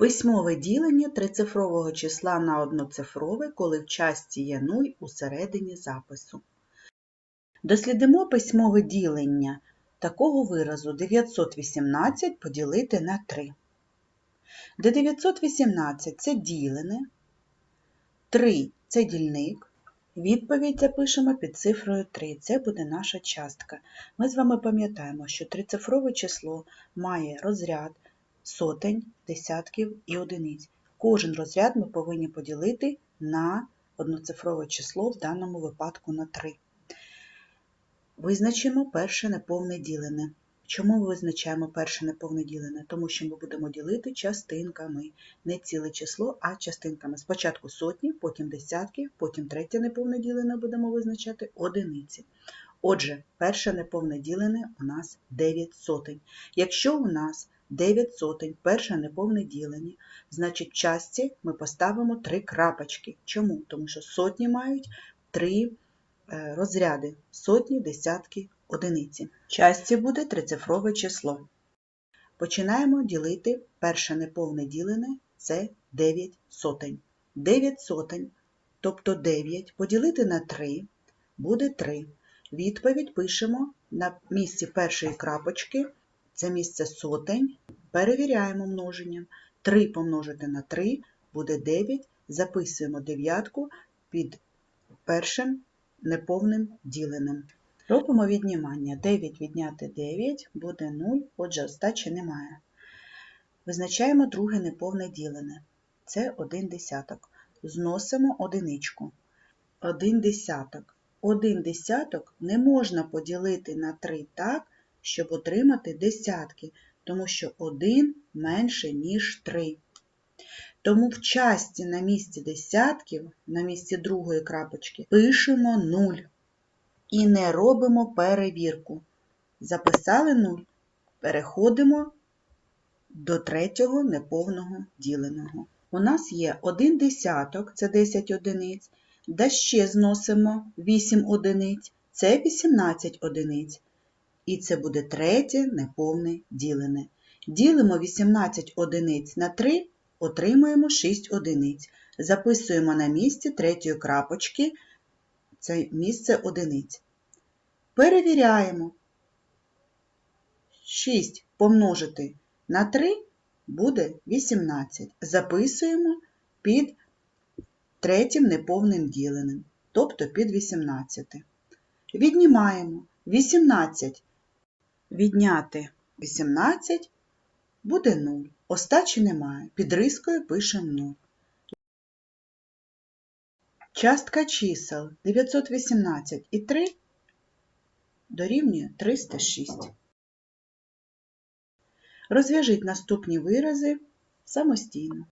Письмове ділення трицифрового числа на одноцифрове, коли в частці є 0 у середині запису. Дослідимо письмове ділення такого виразу 918 поділити на 3. Де 918 це ділене, 3 це дільник. Відповідь запишемо під цифрою 3. Це буде наша частка. Ми з вами пам'ятаємо, що трицифрове число має розряд сотень, десятків і одиниць. Кожен розряд ми повинні поділити на одноцифрове число, в даному випадку на 3. Визначимо перше неповне ділене. Чому ми визначаємо перше неповне ділене? Тому що ми будемо ділити частинками. Не ціле число, а частинками. Спочатку сотні, потім десятки, потім третє неповне ділене будемо визначати одиниці. Отже, перше неповне ділене у нас 9 сотень. Якщо у нас 9 сотень, перше неповне ділення, значить в частці ми поставимо 3 крапочки. Чому? Тому що сотні мають 3 е, розряди сотні, десятки, одиниці. В частці буде трицифрове число. Починаємо ділити перше неповне ділене це 9 сотень. 9 сотень, тобто 9 поділити на 3 буде 3. Відповідь пишемо на місці першої крапочки, це місце сотень, перевіряємо множенням. 3 помножити на 3 буде 9, записуємо дев'ятку під першим неповним діленим. Робимо віднімання. 9 відняти 9 буде 0, отже, остачі немає. Визначаємо друге неповне ділене. Це 1 десяток. Зносимо одиничку. 1 десяток. 1 десяток не можна поділити на 3 так, щоб отримати десятки, тому що 1 менше, ніж 3. Тому в часті на місці десятків, на місці другої крапочки, пишемо 0 і не робимо перевірку. Записали 0, переходимо до третього неповного діленого. У нас є 1 десяток, це 10 одиниць, да ще зносимо 8 одиниць, це 18 одиниць. І це буде третє неповне ділене. Ділимо 18 одиниць на 3, отримуємо 6 одиниць. Записуємо на місці третьої крапочки це місце одиниць. Перевіряємо. 6 помножити на 3 буде 18. Записуємо під третім неповним діленим, тобто під 18. Віднімаємо 18. Відняти 18 буде 0. Остачі немає. Під рискою пишемо 0. Частка чисел 918 і 3 дорівнює 306. Розв'яжіть наступні вирази самостійно.